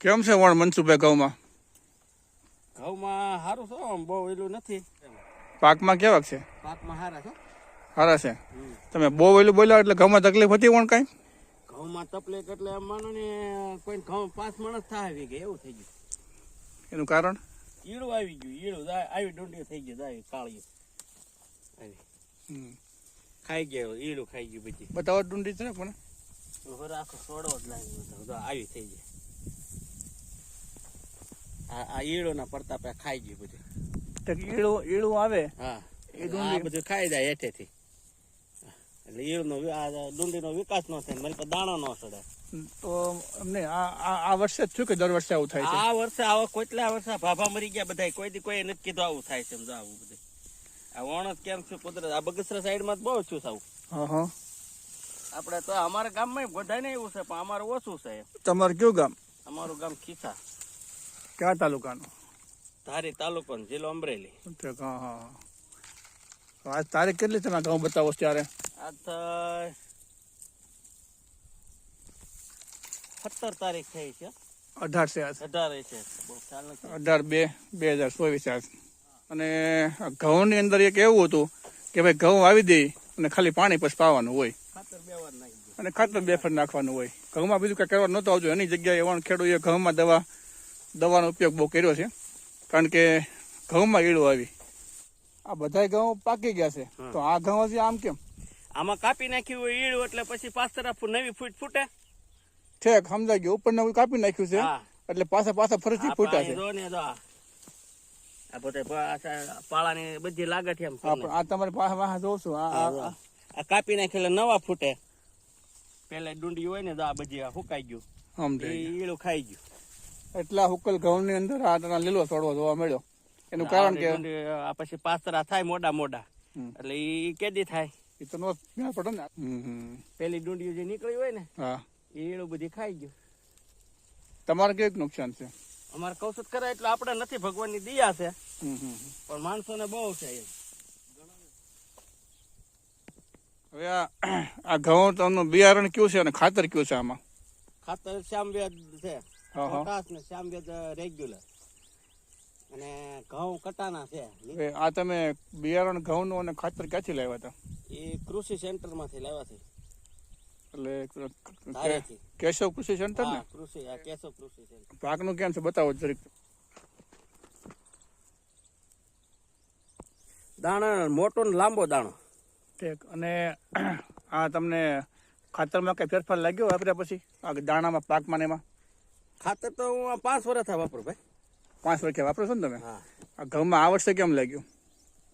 કેમ છે વણ મનસુભાઈ ઘઉંમાં? ઘઉંમાં સારું છો આમ બહુ એલું નથી. પાકમાં કેવાક છે? પાકમાં સારા છો. સારા છે. તમે બહુ વહેલું બોલ્યા એટલે ઘઉંમાં તકલીફ હતી વણ કાંઈ? ઘઉંમાં તકલીફ એટલે એમ માનો ને કોઈ ઘઉં પાંચ માણસ થાય આવી ગયા એવું થઈ ગયું. એનું કારણ? ઈળું આવી ગયું ઈળું આવી ડુંડી થઈ ગયું આવી કાળિયું. ખાઈ ગયો ઈળું ખાઈ ગયું પછી બતાવો ડુંડી છે ને પણ રાખો સોડવો જ લાગ્યો આવી થઈ ગઈ. આ ઈળોના પડતા ખાઈ ગયું બધું. તો ઈળું ઈળું આવે? હા. એ આ બધું ખાઈ જાય હેઠેથી. એટલે ઈળનો આ ડુંડીનો વિકાસ નો થાય મારી પાસે દાણો નો સડે તો અમને આ વર્ષે થયું કે દર વર્ષે આવું થાય છે? આ વર્ષે આવો કેટલા વર્ષે ભાભા મરી ગયા બધા કોઈ દી કોઈ નથી કીધું આવું થાય છે સમજો આવું બધું. આ વણસ કેમ છે કુદરત? આ બગસરા સાઈડમાં બહુ છું સાવ. હા હા આપણે તો અમારા ગામમાં બધા ને એવું છે પણ અમારું ઓછું છે તમારું કયું ગામ? અમારું ગામ ખીસા. કયા તાલુકાનું? ધારી તાલુકો ને જિલ્લો અમરેલી. હા આજ તારીખ કેટલી તમે ઘઉં બતાવો ત્યારે. આ સત્તર તારીખ થઈ છે. અઢાર છે અઢાર છે. અઢાર બે બે હજાર ચોવીસ આજ. અને ઘઉંની અંદર એક એવું હતું કે ભાઈ ઘઉં આવી દે અને ખાલી પાણી પછી પાવાનું હોય. ખાતર બે વાર અને ખાતર બે ફર નાખવાનું હોય. ઘઉંમાં બીજું કંઈ કરવા નહોતું આવતું. એની જગ્યાએ એવણ એ ઘઉંમાં દવા દવાનો ઉપયોગ બહુ કર્યો છે. કારણ કે ઘઉંમાં ઈડો આવી. આ બધા ઘઉં પાકી ગયા છે. તો આ ઘઉં હજી આમ કેમ? આમાં કાપી નાખ્યું હોય ઈળું એટલે પછી પાછ નવી ફૂટ ફૂટે. ઠેક સમજાઈ ગયું. ઉપર કાપી નાખ્યું છે. એટલે પાછા પાછા ફરીથી ફૂટા છે. પાળાની બધી એમ આ તમારી પાસે જોઉં છું આ કાપી નાખેલે નવા ફૂટે. પેલા ડુંડી હોય ને તો આ બધી આ હુકાઈ ગયું. ઈડું ખાઈ ગયું. એટલા હુકલ ઘઉંની અંદર આ લીલો છોડવો જોવા મળ્યો. એનું કારણ કે આ પછી પાતરા થાય મોડા મોડા. એટલે ઈ કેદી થાય. એ તો નો પડે ને. પેલી ડુંડીઓ જે નીકળી હોય ને હા. એ બધી ખાઈ ગયું. તમારે કેવું નુકસાન છે? અમારે કૌશત કરે એટલે આપણે નથી ભગવાનની દયા છે. પણ માણસોને બહુ છે એમ. હવે આ આ ઘઉં તમનું બિયારણ કયું છે અને ખાતર કયું છે આમાં? ખાતર શ્યામવેદ છે. પોટાશ ને શ્યામવેદ રેગ્યુલર અને ઘઉં કટાના છે આ તમે બિયારણ ઘઉંનું અને ખાતર ક્યાંથી લાવ્યા હતા? એ કૃષિ સેન્ટરમાંથી લાવ્યા છે. એટલે. કેશવ કૃષિ સેન્ટર ને? કૃષિ આ કેશવ કૃષિ સેન્ટર પાકનું કેમ છે બતાવો જરીક. દાણા મોટો ને લાંબો દાણો. ઠીક અને આ તમને ખાતરમાં કઈ ફેરફાર લાગ્યો વાપર્યા પછી? આ દાણામાં પાકમાં ને એમાં? ખાતર તો હું પાંચ વર્ષ થાય વાપરું ભાઈ. પાંચ વર્ષે વાપરો છો ને તમે? હા. આ ઘઉંમાં આ વર્ષે કેમ લાગ્યું?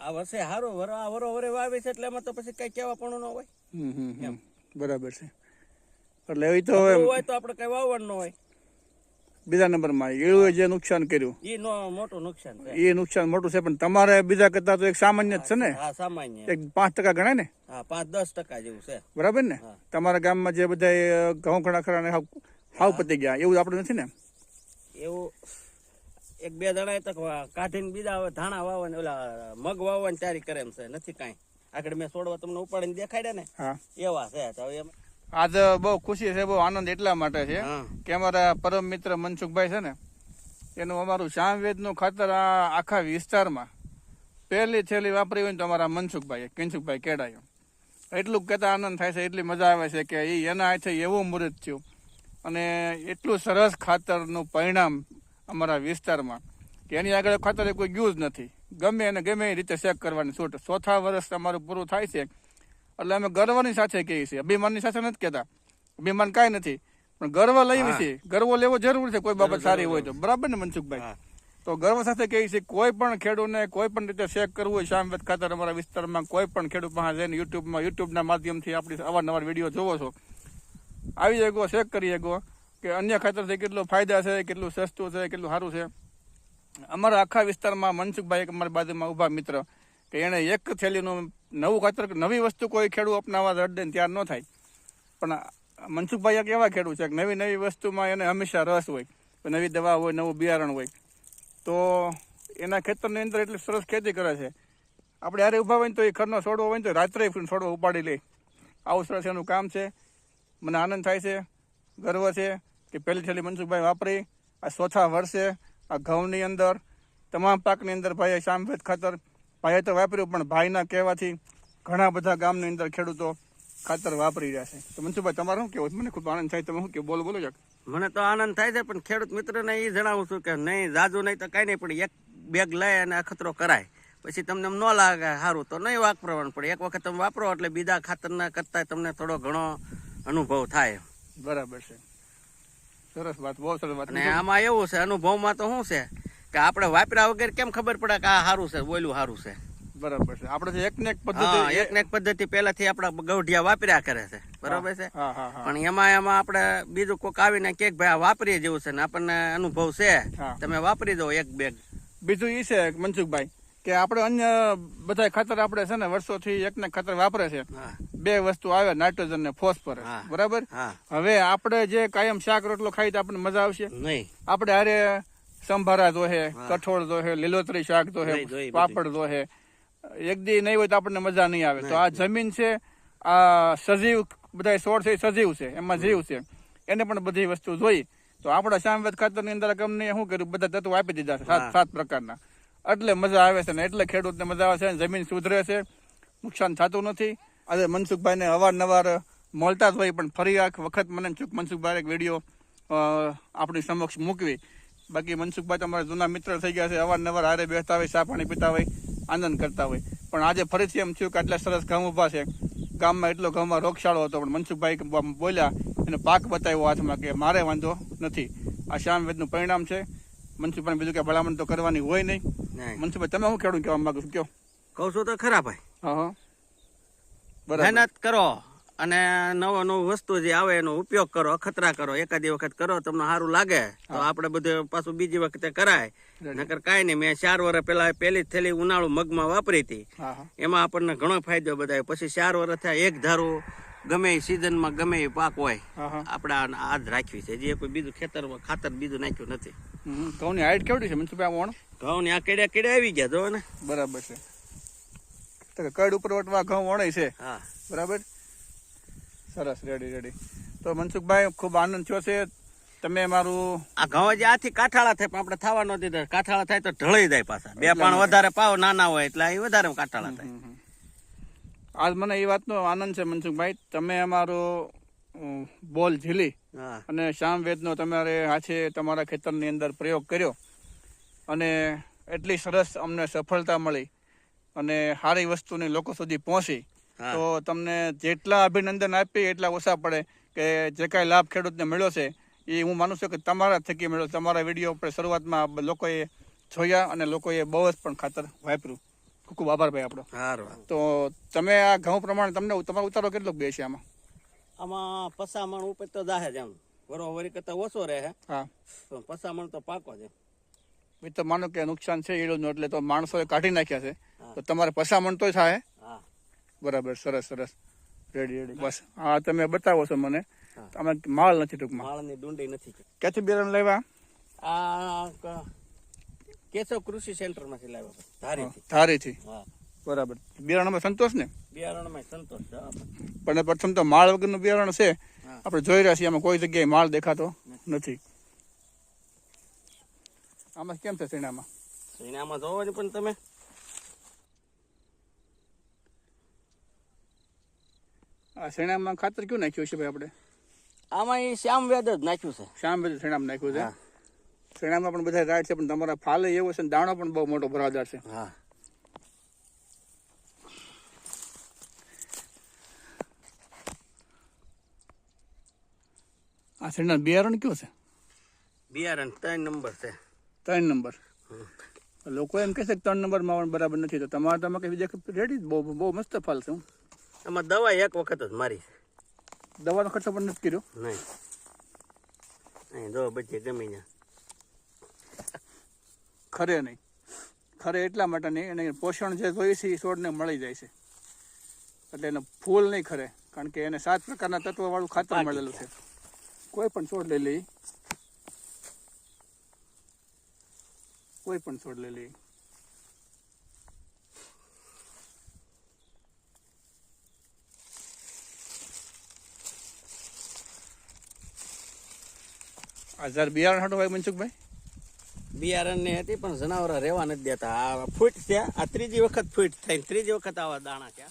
આ વર્ષે સારો વરો આ વરો વરે વાવે છે એટલે એમાં તો પછી કઈ કેવા પણ ન હોય. હમ. બરાબર છે. એટલે એવી તો હવે હોય તો આપણે કઈ વાવવાનું ન હોય. બીજા નંબરમાં એળુએ જે નુકસાન કર્યું. એ નો મોટું નુકસાન એ નુકસાન મોટું છે પણ તમારે બીજા કરતા તો એક સામાન્ય જ છે ને? હા સામાન્ય. એક પાંચ ટકા ગણાય ને? હા પાંચ દસ ટકા જેવું છે. બરાબર ને? તમારા ગામમાં જે બધા ઘઉં ઘણા ખરા ને હાવ પતી ગયા. એવું આપણે નથી ને? એવું એક બે દડા તક કાઢીને બીજા આવે ધાણા વાવવાની ઓલા મગ વાવવાની તૈયારી કરે એમ છે. નથી કાંઈ. આગળ મેં છોડવા તમને ઉપાડીને દેખાડ્યા ને? એવા છે તો એમ. આજ બહુ ખુશી છે બહુ આનંદ એટલા માટે છે. કે અમારા પરમ મિત્ર મનસુખભાઈ છે ને એનું અમારું શામવેદનું ખાતર આ આખા વિસ્તારમાં પહેલી છેલ્લી વાપરી હોય ને તો અમારા મનસુખભાઈ કિંસુખભાઈ કેડાયું એટલું કહેતા આનંદ થાય છે એટલી મજા આવે છે કે એ એના હાથે એવું મુહૂર્ત થયું. અને એટલું સરસ ખાતરનું પરિણામ અમારા વિસ્તારમાં કે એની આગળ ખાતર કોઈ ગયું જ નથી. ગમે એને ગમે એ રીતે ચેક કરવાની છૂટ. ચોથા વર્ષ અમારું પૂરું થાય છે. એટલે અમે ગર્વની સાથે કહીએ છીએ. અભિમાનની સાથે નથી કહેતા. અભિમાન કાંઈ નથી. પણ ગર્વ લઈએ છીએ. ગર્વ લેવો જરૂર છે કોઈ બાબત સારી હોય તો. બરાબર ને મનસુખભાઈ? તો ગર્વ સાથે કહીએ છીએ કોઈ પણ ખેડૂતને કોઈ પણ રીતે ચેક કરવું હોય શામવેદ ખાતર અમારા વિસ્તારમાં કોઈ પણ ખેડૂત પાસે જઈને યુટ્યુબમાં યુટ્યુબના માધ્યમથી આપણી અવારનવાર વીડિયો જોવો છો. આવી જાય ચેક કરી શકો કે અન્ય ખાતરથી કેટલું ફાયદા છે, કેટલું સસ્તું છે, કેટલું સારું છે. અમારા આખા વિસ્તારમાં મનસુખભાઈ એક અમારી બાજુમાં ઊભા મિત્ર, કે એણે એક થેલીનું નવું ખાતર, નવી વસ્તુ કોઈ ખેડૂત અપનાવવા રડ ને ત્યાર ન થાય. પણ મનસુખભાઈ એક એવા ખેડૂત છે કે નવી નવી વસ્તુમાં એને હંમેશા રસ હોય નવી દવા હોય, નવું બિયારણ હોય. તો એના ખેતરની અંદર એટલી સરસ ખેતી કરે છે. આપણે હારે ઊભા હોય ને તો એ ખરનો છોડવો હોય ને તો રાત્રે છોડવો ઉપાડી લે. આવું સરસ એનું કામ છે. મને આનંદ થાય છે, ગર્વ છે કે પહેલી છેલ્લી મનસુખભાઈ વાપરી, આ ચોથા વર્ષે, આ ઘઉંની અંદર, તમામ પાકની અંદર ભાઈએ શામવેદ ખાતર, ભાઈએ તો વાપર્યું, પણ ભાઈના કહેવાથી ઘણા બધા ગામની અંદર ખેડૂતો ખાતર વાપરી રહ્યા છે. તો મનસુખભાઈ, તમારે શું કહેવું મને ખૂબ આનંદ થાય. તમે શું કે બોલો બોલો જાક મને તો આનંદ થાય છે, પણ ખેડૂત મિત્રને એ જણાવું છું કે નહીં, જાજુ નહીં તો કાંઈ નહીં, પણ એક બેગ લઈ અને અખતરો કરાય. પછી તમને ન લાગે સારું તો નહીં વાપરવાનું પડે એક વખત તમે વાપરો એટલે બીજા ખાતરના કરતાં તમને થોડો ઘણો અનુભવ થાય. બરાબર છે. સરસ વાત બહુ સરસ વાત. અને આમાં એવું છે અનુભવમાં તો શું છે કે આપણે વાપર્યા વગર કેમ ખબર પડે કે આ સારું છે બોયલું સારું છે? બરાબર છે. આપણે એક ને એક પદ્ધતિ એક ને એક પદ્ધતિ પહેલાથી આપણા ગૌઢિયા વાપર્યા કરે છે. બરોબર છે? પણ એમાં એમાં આપણે બીજું કોક આવીને કે ભાઈ આ વાપરીએ જેવું છે ને આપણને અનુભવ છે. તમે વાપરી દો એક બેગ. બીજું એ છે મનસુખભાઈ કે આપણે અન્ય બધા ખાતર આપણે છે ને વર્ષોથી એક ને ખાતર વાપરે છે. બે વસ્તુ આવે નાઇટ્રોજન ને ફોસ્ફરસ. બરાબર? હવે આપણે જે કાયમ શાક રોટલો ખાઈ તો આપણને મજા આવશે. નહીં. આપણે હારે સંભારા જોહે કઠોળ જોહે લીલોતરી શાક જોહે. પાપડ જોહે એક દી નહીં હોય તો આપણને મજા નહીં આવે. તો આ જમીન છે આ સજીવ બધા છોડ છે સજીવ છે. એમાં જીવ છે. એને પણ બધી વસ્તુ જોઈ. તો આપણા શામવેદ ખાતરની અંદર કંપનીએ શું કર્યું? બધા તત્વો આપી દીધા સાત સાત પ્રકારના. એટલે મજા આવે છે ને એટલે ખેડૂતને મજા આવે છે જમીન સુધરે છે. નુકસાન થતું નથી. આજે મનસુખભાઈને અવારનવાર મળતા જ હોય પણ ફરી એક વખત મને ચૂક મનસુખભાઈ એક વીડિયો આપણી સમક્ષ મૂકવી. બાકી મનસુખભાઈ તમારા જૂના મિત્ર થઈ ગયા છે. અવારનવાર હારે બેસતા હોય, ચા પાણી પીતા હોય, આનંદ કરતા હોય. પણ આજે ફરીથી એમ થયું કે આટલા સરસ ઘઉં ઊભા છે. ગામમાં એટલો ગામમાં રોગશાળો હતો, પણ મનસુખભાઈ બોલ્યા એને પાક બતાવ્યો હાથમાં કે મારે વાંધો નથી. આ શ્યામવેદનું પરિણામ છે. મનસુખભાઈ બીજું કે ભલામણ તો કરવાની હોય નહીં. નહીં મનસુખભાઈ તમે શું ખેડૂત કહેવા માંગો છો? કયો? કહું છું તો ખરા ભાઈ. હા હા. બરાબર. મહેનત કરો અને નવો નવું વસ્તુ જે આવે એનો ઉપયોગ કરો અખતરા કરો. એકાદી વખત કરો તમને સારું લાગે તો આપણે બધું પાછું બીજી વખતે કરાય. નકર કાંઈ નહીં મેં ચાર વર્ષ પેલા પહેલી થેલી ઉનાળુ મગમાં વાપરી હતી. એમાં આપણને ઘણો ફાયદો બધાય. પછી ચાર વર્ષ થયા એક ધારું ગમે એ સિઝનમાં ગમે એ પાક હોય આપણે આ જ રાખ્યું છે. જે કોઈ બીજું ખેતર ખાતર બીજું નાખ્યું નથી. ઘઉંની હાઈટ કેવડી છે? મનસુભાઈ વણ? ઘઉંની આ કેડ્યા કેડ્યા આવી ગયા જો ને. બરાબર છે. તો કડ ઉપર વટવા ઘઉં વણાય છે? હા. બરાબર? સરસ રેડી રેડી તો મનસુખભાઈ ખૂબ આનંદ થયો છે. તમે મારું આ ઘઉં જે આથી કાઠાળા થાય પણ આપણે થવા ન દીધા. કાઠાળા થાય તો ઢળી જાય પાછા. બે પાણ વધારે પાવ નાના હોય એટલે એ વધારે કાઠાળા થાય. આજ મને એ વાતનો આનંદ છે મનસુખભાઈ. તમે અમારો બોલ ઝીલી અને શામ શ્યામવેદનો તમારે હાથે તમારા ખેતરની અંદર પ્રયોગ કર્યો. અને એટલી સરસ અમને સફળતા મળી અને સારી વસ્તુની લોકો સુધી પહોંચી. તો તમને જેટલા અભિનંદન આપી એટલા ઓછા પડે કે જે કાંઈ લાભ ખેડૂતને મળ્યો છે એ હું માનું છું કે તમારા થકી મળ્યો. તમારા વીડિયો આપણે શરૂઆતમાં લોકોએ જોયા અને લોકોએ બહુ જ પણ ખાતર વાપર્યું. ખૂબ ખૂબ આભાર ભાઈ આપણો સારું તો તમે આ ઘઉં પ્રમાણે તમને તમારો ઉતારો કેટલો બે છે આમાં? આમાં પસામણ ઉપર તો જાહે જ એમ. વરોવરી કરતા ઓછો રહે હા. પસામણ તો પાકો છે. મેં તો માનો કે નુકસાન છે ઈડોનું એટલે તો માણસોએ કાઢી નાખ્યા છે. તો તમારે પસામણ તોય થાય બરાબર સરસ સરસ. રેડી રેડી બસ હા તમે બતાવો છો મને. અમે આમાં માલ નથી ટૂંકમાં. માળની ડુંડી નથી. ક્યાંથી બિયારણ લેવા આ ક- કેશવ કૃષિ સેન્ટરમાંથી લાવ્યો ધારી ધારીથી. હા બરાબર. બિયારણમાં સંતોષ ને? બિયારણમાં સંતોષ છે પણ પ્રથમ તો માળ વગરનું બિયારણ છે. આપણે જોઈ રહ્યા છીએ આમાં કોઈ જગ્યાએ માળ દેખાતો નથી. આમાં કેમ છે સીણામાં સીણામાં જોવો ને પણ તમે. આ શેણામાં ખાતર કયું નાખ્યું છે ભાઈ આપણે? આમાં એ શ્યામ વેદ જ નાખ્યું છે. શ્યામ વેદ શેણામાં નાખ્યું છે. શેણામાં પણ બધા ગાઢ છે પણ તમારા ફાલે એવો છે દાણો પણ બહુ મોટો ભરાદાર છે. હા. આ શેણા બિયારણ કયો છે? બિયારણ ત્રણ નંબર છે. ત્રણ નંબર. લોકો એમ કહે છે ત્રણ નંબર માવણ બરાબર નથી તો તમારે તમે કઈ દેખ રેડી બહુ બહુ મસ્ત ફાલ છે આમાં દવા એક વખત જ મારી દવાનો ખર્ચો પણ નથી કર્યો? નહીં. અહીં જો બચે ગમી ત્યાં ખરે નહીં. ખરે એટલા માટે નહીં એને પોષણ જે જોઈએ છે એ છોડને મળી જાય છે. એટલે એને ફૂલ નહીં ખરે કારણ કે એને સાત પ્રકારના તત્વવાળું ખાતર મળેલું છે. કોઈ પણ છોડ લઈ લઈ કોઈ પણ છોડ લઈ લઈ હજાર બિયારણ હાટો ભાઈ મનસુખભાઈ? બિયારણની હતી, પણ જનાવર રહેવા નથી દેતા. આ ફૂટ છે, આ ત્રીજી વખત ફૂટ થઈ ત્રીજી વખત આવા દાણા છે